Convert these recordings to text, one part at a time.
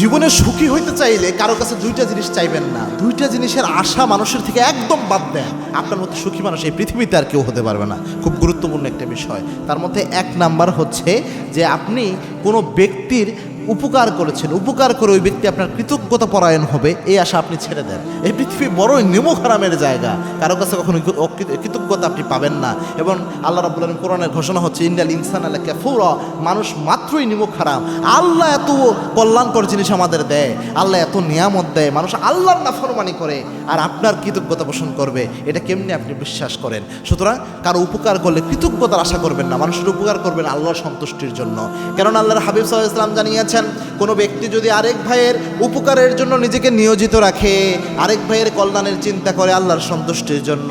জীবনে সুখী হইতে চাইলে কারও কাছে দুইটা জিনিস চাইবেন না। দুইটা জিনিসের আশা মানুষের থেকে একদম বাদ দেন। আপনার মতো সুখী মানুষ এই পৃথিবীতে আর কেউ হতে পারবে না। খুব গুরুত্বপূর্ণ একটা বিষয়। তার মধ্যে এক নাম্বার হচ্ছে যে আপনি কোনো ব্যক্তির উপকার করেছেন, উপকার করে ওই ব্যক্তি আপনার কৃতজ্ঞতা পরায়ণ হবে, এই আশা আপনি ছেড়ে দেন। এই পৃথিবী বড়ই নিমক হারামের জায়গা। কারও কাছে কখনো কৃতজ্ঞতা আপনি পাবেন না। এবং আল্লাহ রাবুল আলম কোরআনের ঘোষণা হচ্ছে ইন্ডিয়াল ইনসান আল্লাহ ক্যাফুর মানুষ মাত্রই নিমক হারাম আল্লাহ এত কল্যাণকর জিনিস আমাদের দেয়, আল্লাহ এত নিয়ামত দেয়, মানুষ আল্লাহর নাফরমানি করে, আর আপনার কৃতজ্ঞতা পোষণ করবে। এটা কেমনি আপনি বিশ্বাস করেন? সুতরাং কারও উপকার করলে কৃতজ্ঞতার আশা করবেন না, মানুষের উপকার করবেন আল্লাহর সন্তুষ্টির জন্য। কারণ আল্লাহর হাবিব সাল্লাহ ইসলাম জানিয়েছেন কোনো ব্যক্তি যদি আরেক ভাইয়ের উপকারের জন্য নিজেকে নিয়োজিত রাখে, আরেক ভাইয়ের কল্যাণের চিন্তা করে আল্লাহর সন্তুষ্টির জন্য,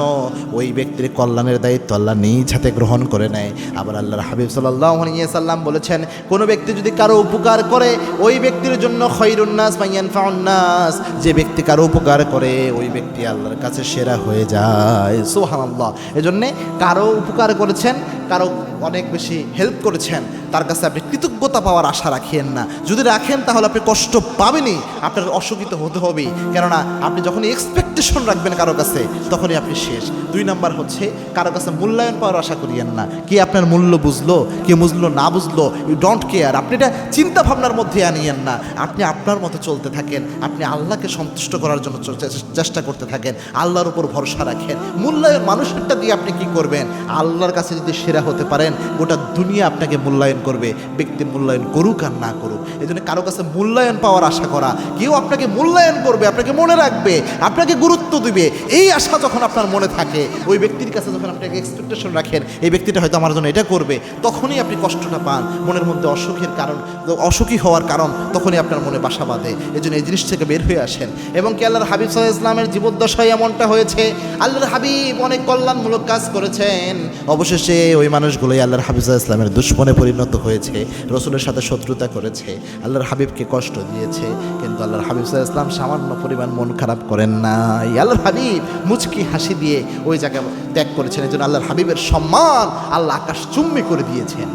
ওই ব্যক্তির কল্যাণের দায়িত্ব আল্লাহ নিজ হাতে গ্রহণ করে নেয়। আবার আল্লাহর হাবিব সাল্লাহ সাল্লাম বলেছেন, কোনো ব্যক্তি যদি কারও উপকার করে, ওই ব্যক্তির জন্য খৈরুন্নাস মাইয়ান ফাউন্নাস যে ব্যক্তি কারও উপকার করে, ওই ব্যক্তি আল্লাহর কাছে সেরা হয়ে যায়। সোহান আল্লাহ এজন্যে কারও উপকার করেছেন, কারও অনেক বেশি হেল্প করেছেন তার কাছে আপনি কৃতজ্ঞতা পাওয়ার আশা রাখেন না। যদি রাখেন, তাহলে আপনি কষ্ট পাবেনই। আপনার অসুখিত হতে হবে। কেননা, আপনি যখন এক্সপেকটেশন রাখবেন কারও কাছে, তখনই আপনি শেষ। দুই নাম্বার হচ্ছে, কারও কাছে মূল্যায়ন পাওয়ার আশা করিয়েন না। কে আপনার মূল্য বুঝলো, কে বুঝলো না বুঝলো ইউ ডোন্ট কেয়ার আপনি এটা চিন্তা ভাবনার মধ্যে আনিয়েন না। আপনি আপনার মতো চলতে থাকেন। আপনি আল্লাহকে সন্তুষ্ট করার জন্য চেষ্টা করতে থাকেন। আল্লাহর উপর ভরসা রাখেন। মূল্যায়ন মানুষেরটা দিয়ে আপনি কি করবেন? আল্লাহর কাছে যদি সেরা হতে পারেন, গোটা দুনিয়া আপনাকে মূল্যায়ন করবে, ব্যক্তি মূল্যায়ন করুক আর না করুক। এই জন্য কারও কাছে মূল্যায়ন পাওয়ার আশা করা, কেউ আপনাকে মূল্যায়ন করবে, আপনাকে মনে রাখবে, আপনাকে গুরুত্ব দিবে, এই আশা যখন আপনার মনে থাকে, ওই ব্যক্তির কাছে যখন আপনাকে এক্সপেকটেশন রাখেন, এই ব্যক্তিটা হয়তো আমার জন্য এটা করবে, তখনই আপনি কষ্টটা পান, মনের মধ্যে অসুখের কারণ, অসুখী হওয়ার কারণ, তখনই আপনার মনে বাসা বাঁধে। এই জন্য এই জিনিস থেকে বের হয়ে আসেন। এবং কি আল্লাহর হাবিব সাল্লাহ ইসলামের জীবদ্দশায় এমনটা হয়েছে? আল্লাহর হাবিব অনেক কল্যাণমূলক কাজ করেছেন। অবশেষে ওই মানুষগুলোই আল্লাহর হাবিব সাল্লাহ ইসলামের দুশ্মনে পরিণত হয়েছে, রসুলের সাথে শত্রুতা করেছে, আল্লাহর হাবিবকে কষ্ট দিয়েছে, কিন্তু আল্লাহর হাবিব ইসলাম সামান্য পরিমাণ মন খারাপ করেন নাই। আল্লাহর হাবিব মুচকি হাসি দিয়ে ওই জায়গায় ত্যাগ করেছেন এই জন্য আল্লাহর হাবিবের সম্মান আল্লাহ আকাশ চুম্বি করে দিয়েছেন।